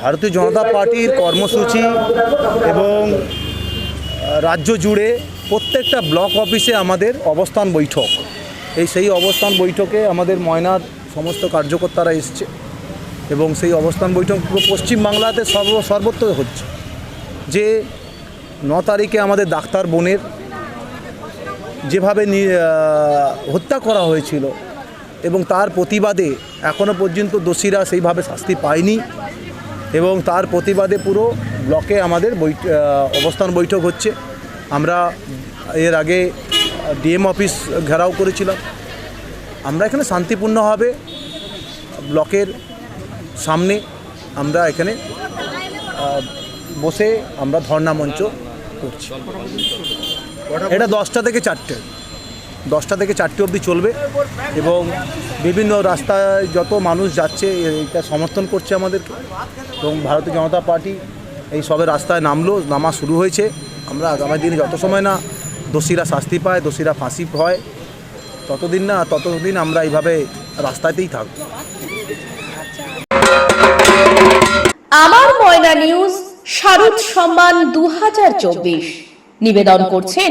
ভারতীয় জনতা পার্টির কর্মসূচি এবং রাজ্য জুড়ে প্রত্যেকটা ব্লক অফিসে আমাদের অবস্থান বৈঠক। এই সেই অবস্থান বৈঠকে আমাদের ময়নার সমস্ত কার্যকর্তারা এসছে এবং সেই অবস্থান বৈঠক পুরো পশ্চিমবাংলাতে সর্ব, সর্বত্র হচ্ছে যে ন তারিখে আমাদের ডাক্তার বোনের যেভাবে হত্যা করা হয়েছিল এবং তার প্রতিবাদে এখনও পর্যন্ত দোষীরা সেইভাবে শাস্তি পায়নি এবং তার প্রতিবাদে পুরো ব্লকে আমাদের বৈ অবস্থান বৈঠক হচ্ছে। আমরা এর আগে ডিএম অফিস ঘেরাও করেছিলাম। আমরা এখানে শান্তিপূর্ণভাবে ব্লকের সামনে আমরা এখানে বসে আমরা ধর্ণা মঞ্চ করছি। এটা দশটা থেকে চারটে। দশটা থেকে চারটে অবধি চলবে এবং বিভিন্ন রাস্তায় যত মানুষ যাচ্ছে এটা সমর্থন করছে আমাদেরকে এবং ভারতীয় জনতা পার্টি এই সবে রাস্তায় নামলো, নামা শুরু হয়েছে। আমরা আগামী দিনে যত সময় না দোষীরা শাস্তি পায়, দোষীরা ফাঁসি হয়, ততদিন না, ততদিন আমরা এইভাবে রাস্তাতেই থাকব। আমার ময়না নিউজ, শারদ সম্মান দু হাজার চব্বিশ। নিবেদন করছেন